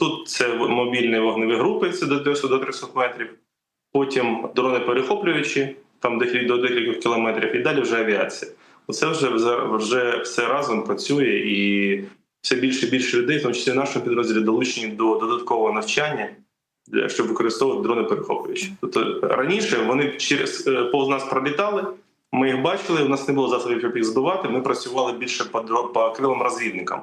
Тут це мобільні вогневі групи, це до 300 до 300 метрів. Потім дрони перехоплюючі, там до декількох кілометрів, і далі вже авіація. Оце вже, вже- все разом працює, і все більше і більше людей, в тому числі в нашому підрозділі, долучені до додаткового навчання, щоб використовувати дрони перехоплюючі. Тобто раніше вони через е, повз нас пролітали. Ми їх бачили, у нас не було засобів, щоб їх збивати. Ми працювали більше по, по крилам розвідникам.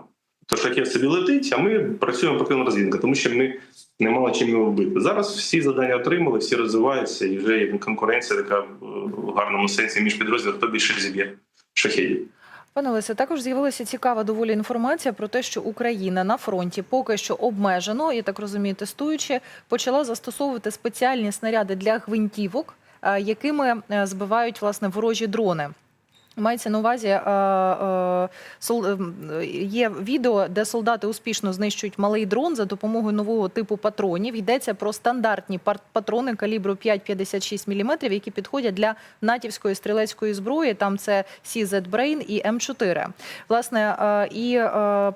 То шахет собі летить, а ми працюємо по крилам розвідника, тому що ми не мали чим його вбити. Зараз всі завдання отримали, всі розвиваються, і вже є конкуренція така в гарному сенсі між підрозділами, хто більше зіб'є шахедів. Пане Лесе, також з'явилася цікава доволі інформація про те, що Україна на фронті поки що обмежено, я так розумію, тестуючи, почала застосовувати спеціальні снаряди для гвинтівок, е, якими е, збивають власне ворожі дрони. Мається на увазі, е, е, ем, є відео, де солдати успішно знищують малий дрон за допомогою нового типу патронів. Йдеться про стандартні патрони калібру 5,56 мм, які підходять для натівської стрілецької зброї. Там це CZ Brain і М4. Власне, е, і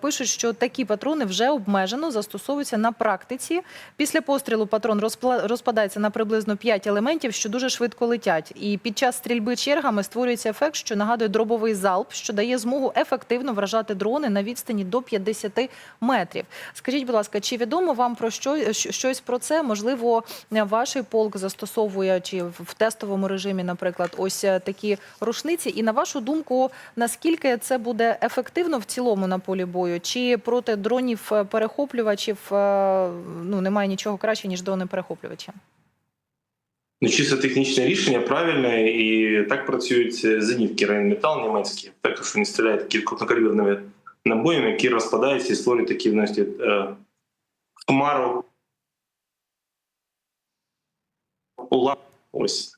пишуть, що такі патрони вже обмежено застосовуються на практиці. Після пострілу патрон розпадається на приблизно 5 елементів, що дуже швидко летять. І під час стрільби чергами створюється ефект, що нагадує дробовий залп, що дає змогу ефективно вражати дрони на відстані до 50 метрів. Скажіть, будь ласка, чи відомо вам про що щось про це? Можливо, ваш полк застосовує чи в тестовому режимі, наприклад, ось е, такі рушниці. І на вашу думку, наскільки це буде ефективно в цілому на полі бою? Чи проти дронів е, перехоплювачів е, ну немає нічого краще ніж дрони перехоплювачі? Ну, чисто технічне рішення правильне, і так працюють е, зенітки Рейнметал німецькі. Також вони стріляють такі набоями, які розпадаються і створюють такі е, хмару. Ула. Ось.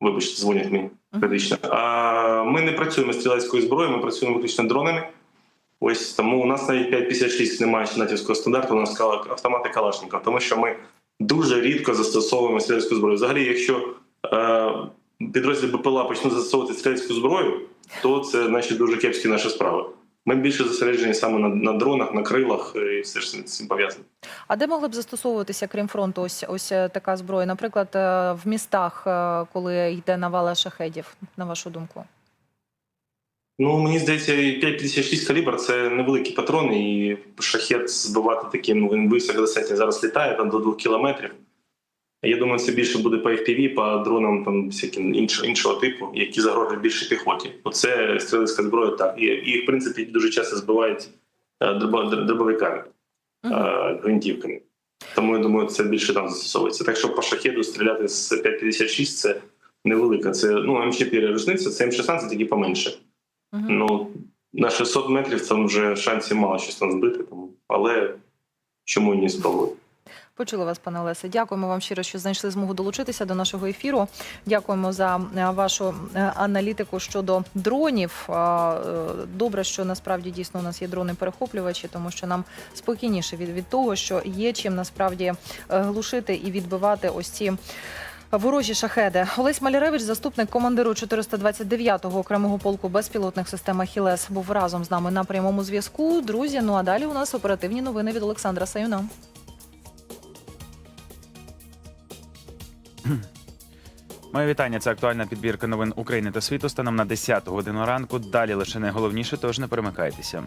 Вибачте, дзвонять мені періодично. А ми не працюємо з стрілецькою зброєю, ми працюємо виключно дронами. Ось тому у нас навіть 556 немає натівського стандарту, у нас автомати Калашников, тому що ми дуже рідко застосовуємо стрілецьку зброю. Взагалі, якщо е, підрозділ БПЛА почнуть застосовувати стрілецьку зброю, то це значить дуже кепські наші справи. Ми більше зосереджені саме на, на дронах, на крилах і все ж цим пов'язано. А де могли б застосовуватися, крім фронту, ось ось е, така зброя? Наприклад, е, в містах, е, коли йде навала шахедів, на вашу думку? Ну мені здається, 5,56 калібр це невеликий патрон, і шахет збивати таким, ну він високодостатньо зараз літає там до 2 кілометрів. Я думаю, це більше буде по FPV, по дронам там всяким іншого, іншого типу, які загрожують більше піхоті. Оце стрілецька зброя, так. І і їх, в принципі, дуже часто збивають е, дробовиками, Мгм. е, гвинтівками. Тому я думаю, це більше там застосовується. Так що по шахеду стріляти з 5,56 це невелика. Це ну М4 рушниця, це М16, тільки поменше. Ну, на 600 метрів там вже шансів мало щось там збити, тому але чому і не спробувати? Почули вас, пане Олесе. Дякуємо вам щиро, що знайшли змогу долучитися до нашого ефіру. Дякуємо за е, вашу е, аналітику щодо дронів. Е, Добре, що насправді дійсно у нас є дрони-перехоплювачі, тому що нам спокійніше від, від того, що є чим насправді глушити і відбивати ось ці. Ворожі шахеди Олесь Маляревич, заступник командиру 429-го окремого полку безпілотних систем «Ахілес», був разом з нами на прямому зв'язку. Друзі, ну а далі у нас оперативні новини від Олександра Саюна. Моє вітання. Це актуальна підбірка новин України та світу станом на 10 годину ранку. Далі лише найголовніше, тож не перемикайтеся.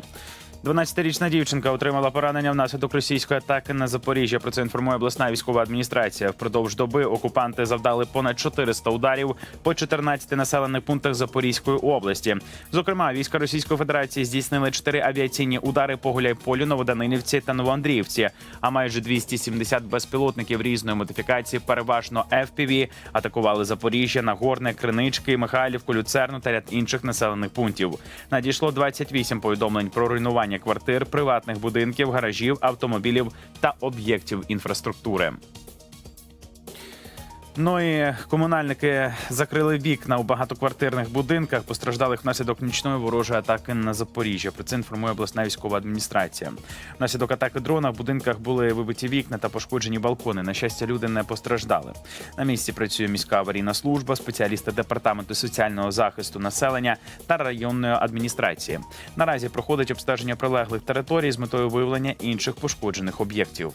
12-річна дівчинка отримала поранення внаслідок російської атаки на Запоріжжя. Про це інформує обласна військова адміністрація. Впродовж доби окупанти завдали понад 400 ударів по 14 населених пунктах Запорізької області. Зокрема, війська Російської Федерації здійснили 4 авіаційні удари по Гуляйполю, Новоданилівці та Новоандріївці. А майже 270 безпілотників різної модифікації, переважно FPV, атакували Запоріжжя, Нагорне, Кринички, Михайлівку, Люцерну та ряд інших населених пунктів. Надійшло 28 повідомлень про руйнування квартир, приватних будинків, гаражів, автомобілів та об'єктів інфраструктури. Ну і комунальники закрили вікна у багатоквартирних будинках, постраждалих внаслідок нічної ворожої атаки на Запоріжжя. Про це інформує обласна військова адміністрація. Внаслідок атаки дрона в будинках були вибиті вікна та пошкоджені балкони. На щастя, люди не постраждали. На місці працює міська аварійна служба, спеціалісти департаменту соціального захисту населення та районної адміністрації. Наразі проходить обстеження прилеглих територій з метою виявлення інших пошкоджених об'єктів.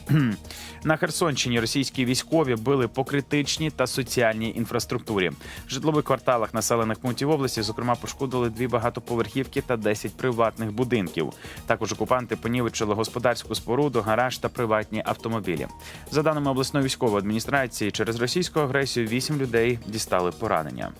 На Херсонщині російські військові били по критичній та соціальній інфраструктурі. В житлових кварталах населених пунктів області, зокрема, пошкодили дві багатоповерхівки та 10 приватних будинків. Також окупанти понівечили господарську споруду, гараж та приватні автомобілі. За даними обласної військової адміністрації, через російську агресію 8 людей дістали поранення.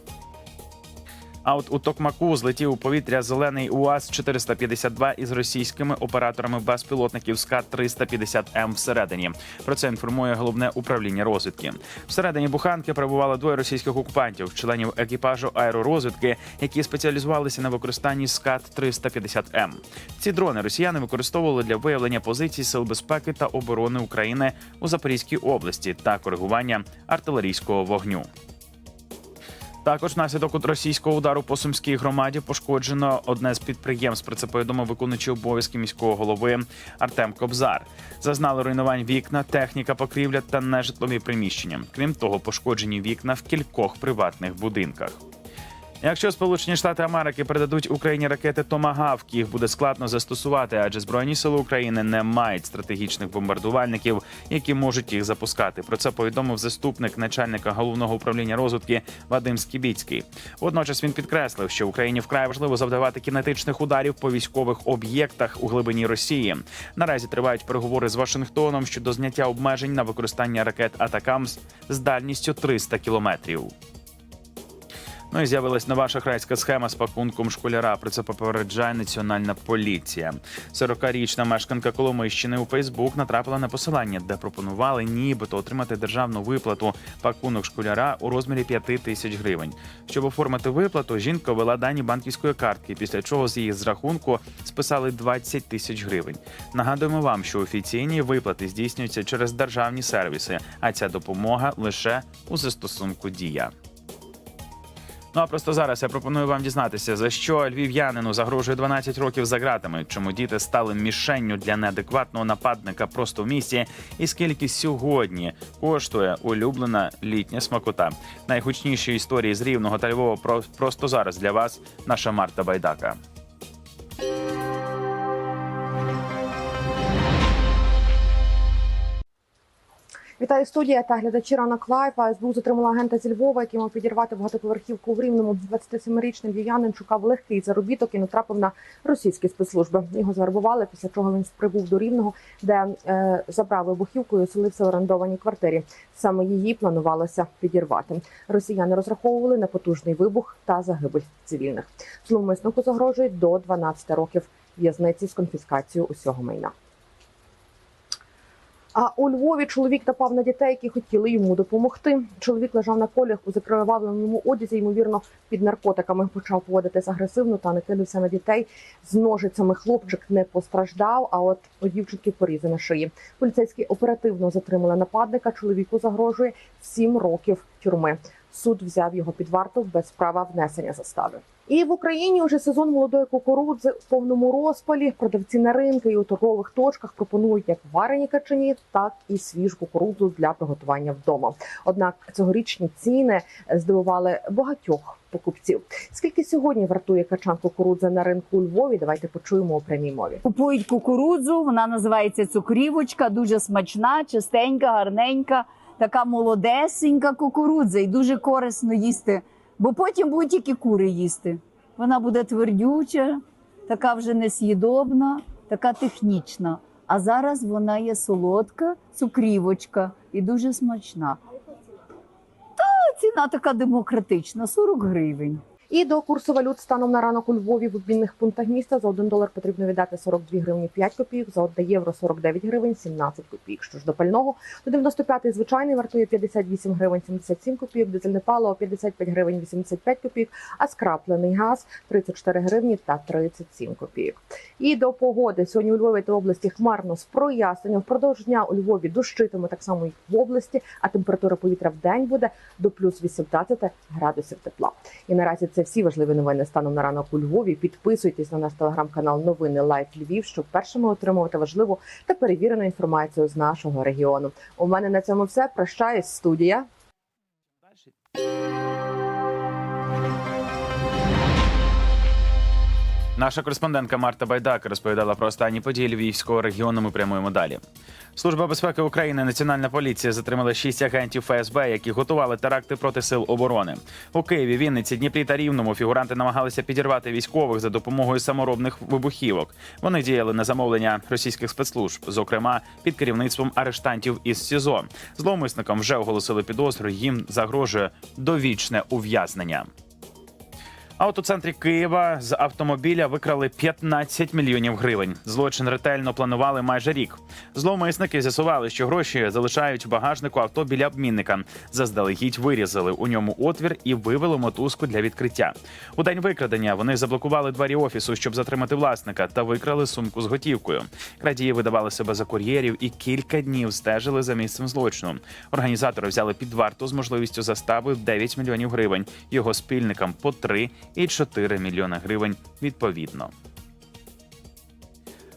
А от у Токмаку злетів у повітря зелений УАЗ 452 із російськими операторами безпілотників СКА 350 М всередині. Про це інформує головне управління розвідки. Всередині буханки перебувало двоє російських окупантів, членів екіпажу аеророзвідки, які спеціалізувалися на використанні СКАТ 350 М. Ці дрони росіяни використовували для виявлення позицій сил безпеки та оборони України у Запорізькій області та коригування артилерійського вогню. Також внаслідок російського удару по сумській громаді пошкоджено одне з підприємств. Про це повідомив виконуючий обов'язки міського голови Артем Кобзар. Зазнали руйнувань вікна, техніка, покрівля та нежитлові приміщення. Крім того, пошкоджені вікна в кількох приватних будинках. Якщо Сполучені Штати Америки передадуть Україні ракети Томагавк, їх буде складно застосувати, адже збройні сили України не мають стратегічних бомбардувальників, які можуть їх запускати. Про це повідомив заступник начальника головного управління розвідки Вадим Скібіцький. Водночас він підкреслив, що Україні вкрай важливо завдавати кінетичних ударів по військових об'єктах у глибині Росії. Наразі тривають переговори з Вашингтоном щодо зняття обмежень на використання ракет Атакамс з дальністю 300 кілометрів. Ну і з'явилась нова шахрайська схема з пакунком школяра. Про це попереджає національна поліція. 40-річна мешканка Коломийщини у Фейсбук натрапила на посилання, де пропонували нібито отримати державну виплату пакунок школяра у розмірі 5 тисяч гривень. Щоб оформити виплату, жінка ввела дані банківської картки, після чого з її зрахунку списали 20 тисяч гривень. Нагадуємо вам, що офіційні виплати здійснюються через державні сервіси, а ця допомога лише у застосунку дія. Ну а просто зараз я пропоную вам дізнатися, за що львів'янину загрожує 12 років за ґратами, чому діти стали мішенню для неадекватного нападника просто в місті, і скільки сьогодні коштує улюблена літня смакота. Найгучніші історії з рівного та Львова про- просто зараз для вас. Наша Марта Байдака. Вітаю студія та глядачі ранок лайф. СБУ затримала агента зі Львова, який мав підірвати багатоповерхівку в Рівному. 27-річний львів'янин шукав легкий заробіток і натрапив на російські спецслужби. Його завербували, після чого він прибув до Рівного, де е, забрав вибухівку і оселився в орендованій квартирі. Саме її планувалося підірвати. Росіяни розраховували на потужний вибух та загибель цивільних. Зловмиснику загрожують до 12 років в'язниці з конфіскацією усього майна. А у Львові чоловік напав на дітей, які хотіли йому допомогти. Чоловік лежав на колях у закривавленому одязі, ймовірно, під наркотиками почав поводитись агресивно та накинувся на дітей з ножицями. Хлопчик не постраждав. А от у дівчинки порізи на шиї. Поліцейські оперативно затримали нападника. Чоловіку загрожує 7 років тюрми. Суд взяв його під варту без права внесення застави. І в Україні вже сезон молодої кукурудзи в повному розпалі. Продавці на ринку і у торгових точках пропонують як варені качані, так і свіжу кукурудзу для приготування вдома. Однак цьогорічні ціни здивували багатьох покупців. Скільки сьогодні вартує качан кукурудзи на ринку у Львові? Давайте почуємо у прямій мові. Купують кукурудзу, вона називається цукрівочка, дуже смачна, чистенька, гарненька, така молодесенька кукурудза і дуже корисно їсти, бо потім будуть тільки кури їсти. Вона буде твердюча, така вже несъїдобна, така технічна. А зараз вона є солодка, цукрівочка і дуже смачна. Та ціна така демократична 40 гривень. І до курсу валют станом на ранок у Львові в обмінних пунктах міста за 1 долар потрібно віддати 42 гривні 5 копійок, за 1 євро 49 гривень 17 копійок. Що ж до пального, то 95-й звичайний вартує 58 гривень 77 копійок, дизельне паливо 55 гривень 85 копійок, а скраплений газ 34 гривні та 37 копійок. І до погоди сьогодні у Львові та області хмарно з проясненням. Впродовж дня у Львові дощитиме так само і в області, а температура повітря в день буде до плюс 18 градусів тепла. І наразі всі важливі новини станом на ранок у Львові. Підписуйтесь на наш телеграм-канал Новини Лайф Львів, щоб першими отримувати важливу та перевірену інформацію з нашого регіону. У мене на цьому все. Прощаюсь, студія. Наша кореспондентка Марта Байдак розповідала про останні події Львівського регіону. Ми прямуємо далі. Служба безпеки України, Національна поліція затримала шість агентів ФСБ, які готували теракти проти сил оборони. У Києві, Вінниці, Дніпрі та Рівному фігуранти намагалися підірвати військових за допомогою саморобних вибухівок. Вони діяли на замовлення російських спецслужб, зокрема під керівництвом арештантів із СІЗО. Зловмисникам вже оголосили підозру. Їм загрожує довічне ув'язнення. А от у центрі Києва з автомобіля викрали 15 мільйонів гривень. Злочин ретельно планували майже рік. Зловмисники з'ясували, що гроші залишають в багажнику авто біля обмінника. Заздалегідь вирізали у ньому отвір і вивели мотузку для відкриття. У день викрадення вони заблокували двері офісу, щоб затримати власника, та викрали сумку з готівкою. Крадії видавали себе за кур'єрів і кілька днів стежили за місцем злочину. Організатори взяли під варту з можливістю застави в 9 мільйонів гривень. Його спільникам по 3 і 4 мільйони гривень відповідно.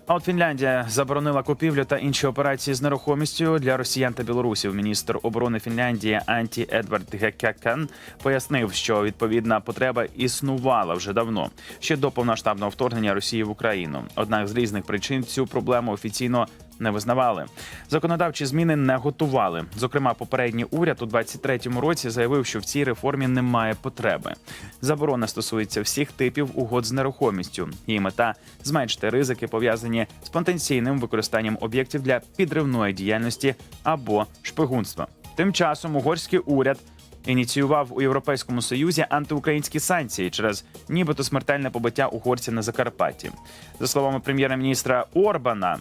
А от Фінляндія заборонила купівлю та інші операції з нерухомістю для росіян та білорусів. Міністр оборони Фінляндії Анті Едвард Гекякен пояснив, що відповідна потреба існувала вже давно, ще до повноштабного вторгнення Росії в Україну. Однак з різних причин цю проблему офіційно не визнавали. Законодавчі зміни не готували. Зокрема, попередній уряд у 23-му році заявив, що в цій реформі немає потреби. Заборона стосується всіх типів угод з нерухомістю. Її мета зменшити ризики, пов'язані з потенційним використанням об'єктів для підривної діяльності або шпигунства. Тим часом угорський уряд. Ініціював у Європейському Союзі антиукраїнські санкції через нібито смертельне побиття угорця на Закарпатті. За словами прем'єр-міністра Орбана,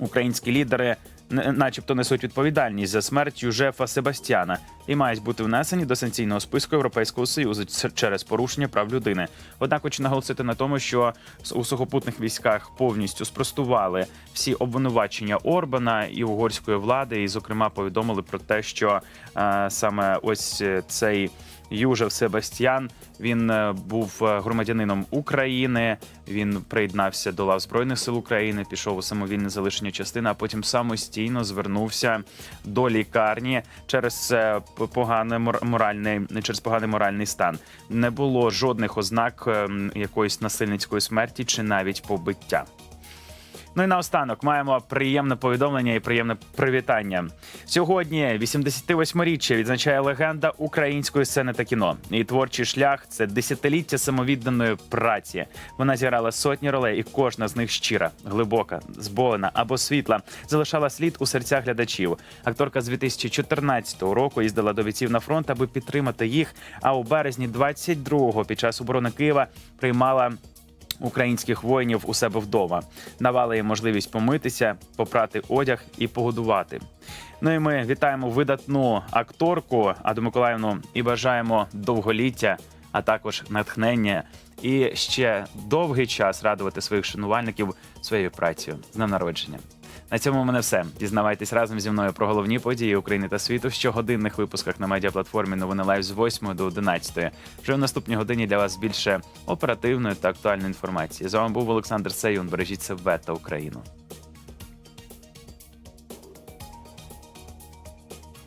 українські лідери начебто несуть відповідальність за смерть Южефа Себастьяна і мають бути внесені до санкційного списку Європейського союзу через порушення прав людини. Однак хочу наголосити на тому, що у сухопутних військах повністю спростували всі обвинувачення Орбана і угорської влади, і зокрема повідомили про те, що е, саме ось е, цей. Южев Себастьян він е, був е, громадянином України. Він приєднався до лав збройних сил України, пішов у самовільне залишення частини, а потім самостійно звернувся до лікарні через е, п- поганий моральний через поганий моральний стан. Не було жодних ознак е, якоїсь насильницької смерті чи навіть побиття. Ну і наостанок маємо приємне повідомлення і приємне привітання. Сьогодні 88-річчя відзначає легенда української сцени та кіно. Її творчий шлях це десятиліття самовідданої праці. Вона зіграла сотні ролей, і кожна з них щира, глибока, зболена або світла, залишала слід у серцях глядачів. Акторка з 2014 року їздила до бійців на фронт, аби підтримати їх. А у березні 22-го під час оборони Києва приймала українських воїнів у себе вдома. навали їм можливість помитися, попрати одяг і погодувати. Ну і ми вітаємо видатну акторку Аду Миколаївну і бажаємо довголіття, а також натхнення і ще довгий час радувати своїх шанувальників своєю працею. З днем народження. На цьому в мене все. Дізнавайтесь разом зі мною про головні події України та світу в щогодинних випусках на медіаплатформі Новини Лайв з 8 до 11. Вже в наступній годині для вас більше оперативної та актуальної інформації. З вами був Олександр Сеюн. Бережіть себе та Україну.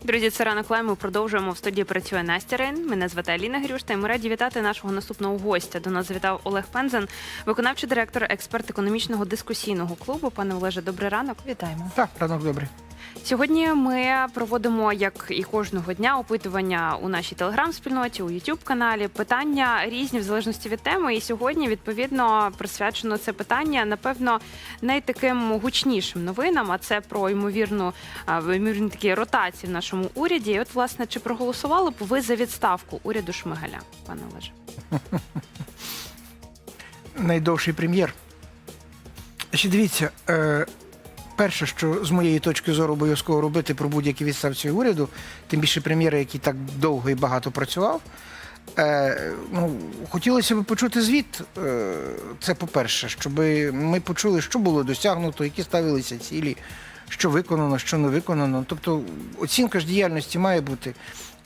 Друзі, це ранок лайм. Ми продовжуємо в студії. Працює Настя Рейн. Мене звати Аліна Грюшта. І ми раді вітати нашого наступного гостя. До нас завітав Олег Пензен, виконавчий директор, експерт економічного дискусійного клубу. Пане Олеже, добрий ранок. Вітаємо. Так, ранок добрий. Сьогодні ми проводимо, як і кожного дня, опитування у нашій телеграм-спільноті, у youtube каналі Питання різні в залежності від теми. І сьогодні, відповідно, присвячено це питання, напевно, найтаким гучнішим новинам. А це про ймовірну ймовірні такі ротації в нашому уряді. І от, власне, чи проголосували б ви за відставку уряду Шмигаля, пане Олеже? найдовший прем'єр. Значить, дивіться, е, перше, що з моєї точки зору обов'язково робити про будь-які відставці уряду, тим більше прем'єра, який так довго і багато працював. Е, ну, хотілося б почути звіт. Е, це по-перше, щоб ми почули, що було досягнуто, які ставилися цілі, що виконано, що не виконано. Тобто оцінка ж діяльності має бути,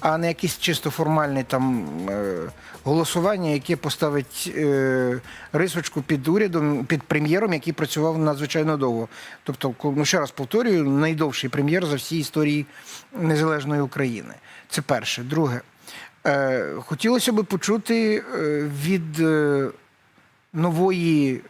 а не якесь чисто формальне там е, голосування, яке поставить е, рисочку під урядом, під прем'єром, який працював надзвичайно довго. Тобто, ну ще раз повторюю, найдовший прем'єр за всі історії незалежної України. Це перше. Друге, е, хотілося б почути від нової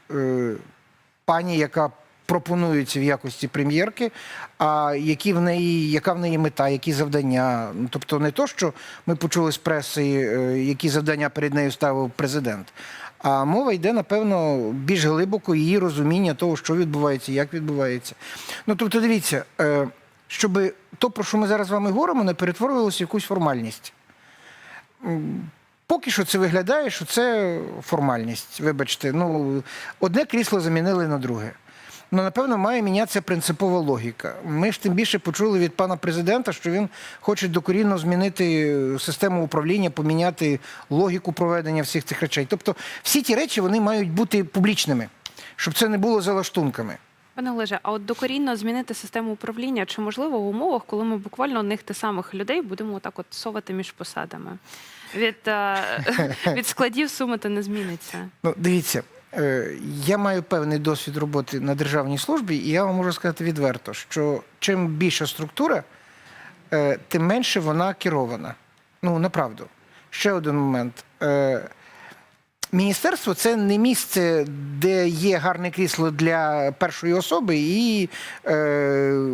пані, яка пропонується в якості прем'єрки, а які в неї, яка в неї мета, які завдання. Ну, Тобто не то, що ми почули з преси, е, які завдання перед нею ставив президент. А мова йде, напевно, більш глибоко її розуміння того, що відбувається, як відбувається. Ну тобто, дивіться, е, щоб то, про що ми зараз з вами говоримо, не перетворювалося в якусь формальність. Поки що це виглядає, що це формальність. Вибачте, ну одне крісло замінили на друге. Ну, напевно, має мінятися принципова логіка. Ми ж тим більше почули від пана президента, що він хоче докорінно змінити систему управління, поміняти логіку проведення всіх цих речей. Тобто, всі ті речі вони мають бути публічними, щоб це не було за лаштунками. Пане Олеже, а от докорінно змінити систему управління чи можливо в умовах, коли ми буквально одних тих самих людей будемо так от совати між посадами? Від, е, від складів сумати не зміниться. Ну, дивіться, е, я маю певний досвід роботи на державній службі, і я вам можу сказати відверто, що чим більша структура, е, тим менше вона керована. Ну, направду. Ще один момент. Е, Міністерство це не місце, де є гарне крісло для першої особи і е,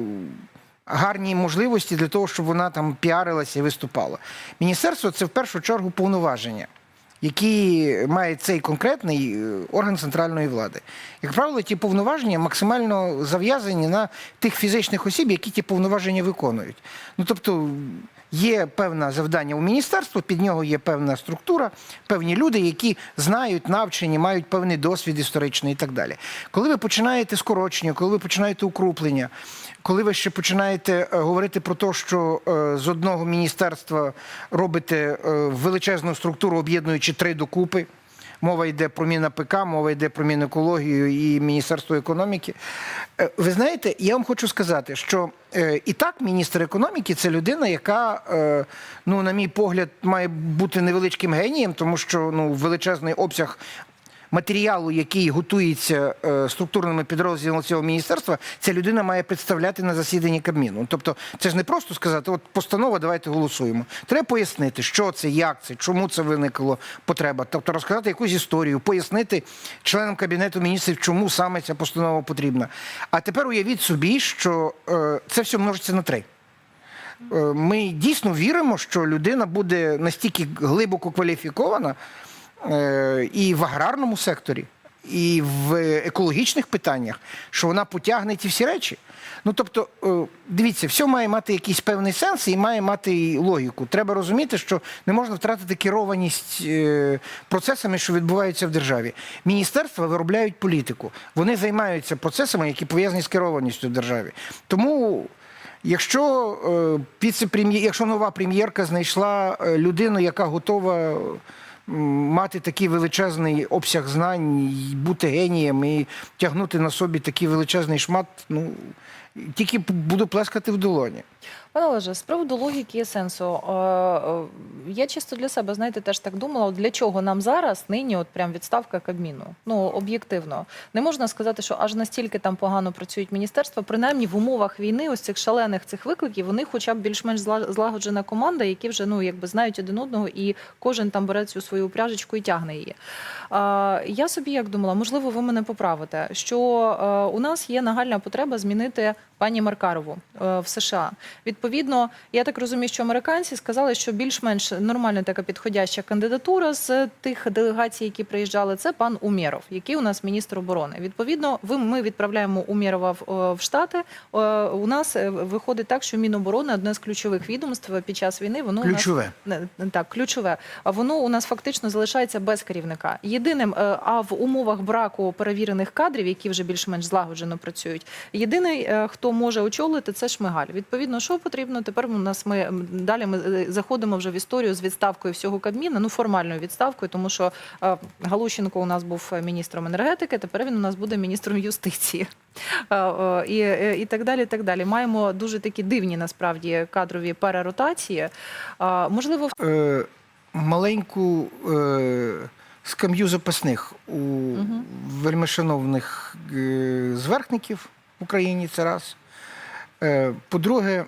гарні можливості для того, щоб вона там піарилася і виступала. Міністерство це в першу чергу повноваження, які має цей конкретний е, орган центральної влади. Як правило, ті повноваження максимально зав'язані на тих фізичних осіб, які ті повноваження виконують. Ну тобто. Є певне завдання у міністерства, під нього є певна структура, певні люди, які знають, навчені, мають певний досвід історичний і так далі. Коли ви починаєте скорочення, коли ви починаєте укруплення, коли ви ще починаєте е, говорити про те, що е, з одного міністерства робите е, величезну структуру, об'єднуючи три докупи. Мова йде про Мінапк, мова йде про Мінекологію і Міністерство економіки. Ви знаєте, я вам хочу сказати, що і так міністр економіки це людина, яка, ну, на мій погляд, має бути невеличким генієм, тому що ну, величезний обсяг матеріалу, який готується е, структурними підрозділами цього міністерства, ця людина має представляти на засіданні Кабміну. Тобто, це ж не просто сказати, от постанова, давайте голосуємо. Треба пояснити, що це, як це, чому це виникло потреба. Тобто розказати якусь історію, пояснити членам кабінету міністрів, чому саме ця постанова потрібна. А тепер уявіть собі, що е, це все множиться на три. Е, Ми дійсно віримо, що людина буде настільки глибоко кваліфікована і в аграрному секторі, і в екологічних питаннях, що вона потягне ті всі речі. Ну тобто, е, дивіться, все має мати якийсь певний сенс і має мати логіку. Треба розуміти, що не можна втратити керованість е, процесами, що відбуваються в державі. Міністерства виробляють політику. Вони займаються процесами, які пов'язані з керованістю в державі. Тому. Якщо е, якщо нова прем'єрка знайшла е, людину, яка готова мати такий величезний обсяг знань, і бути генієм і тягнути на собі такий величезний шмат, ну тільки буду плескати в долоні. Пане Олеже, з приводу логіки і сенсу, е, е, я чисто для себе, знаєте, теж так думала, от для чого нам зараз нині от прям відставка Кабміну? Ну, об'єктивно. Не можна сказати, що аж настільки там погано працюють міністерства, принаймні в умовах війни, ось цих шалених цих викликів, них хоча б більш-менш злагоджена команда, які вже ну якби знають один одного, і кожен там бере цю свою упряжечку і тягне її. Я собі як думала, можливо, ви мене поправите, що е, у нас є нагальна потреба змінити пані Маркарову в США. Відповідно, я так розумію, що американці сказали, що більш-менш нормальна така підходяща кандидатура з тих делегацій, які приїжджали, це пан Умєров, який у нас міністр оборони. Відповідно, ми відправляємо Умєрова в, е, Штати. Е, У нас е, виходить так, що Міноборони одне з ключових відомств під час війни. Воно у нас Ключове. не, не так, ключове. А воно у нас фактично залишається без керівника. Єдиним, а в умовах браку перевірених кадрів, які вже більш-менш злагоджено працюють, єдиний, хто може очолити, це Шмигаль. Відповідно, що потрібно? Тепер у нас ми далі ми е, заходимо вже в історію з відставкою всього Кабміна, ну формальною відставкою, тому що е, Галущенко у нас був міністром енергетики, тепер він у нас буде міністром юстиції. Е, е, І, е, і так далі. і так далі. Маємо дуже такі дивні насправді кадрові переротації. Можливо, Е, маленьку е, скам'ю запасних у вельмишановних е, зверхників в Україні це раз. Е, по-друге,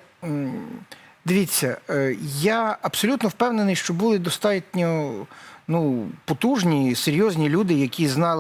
дивіться, е, я абсолютно впевнений, що були достатньо ну, потужні, серйозні люди, які знали.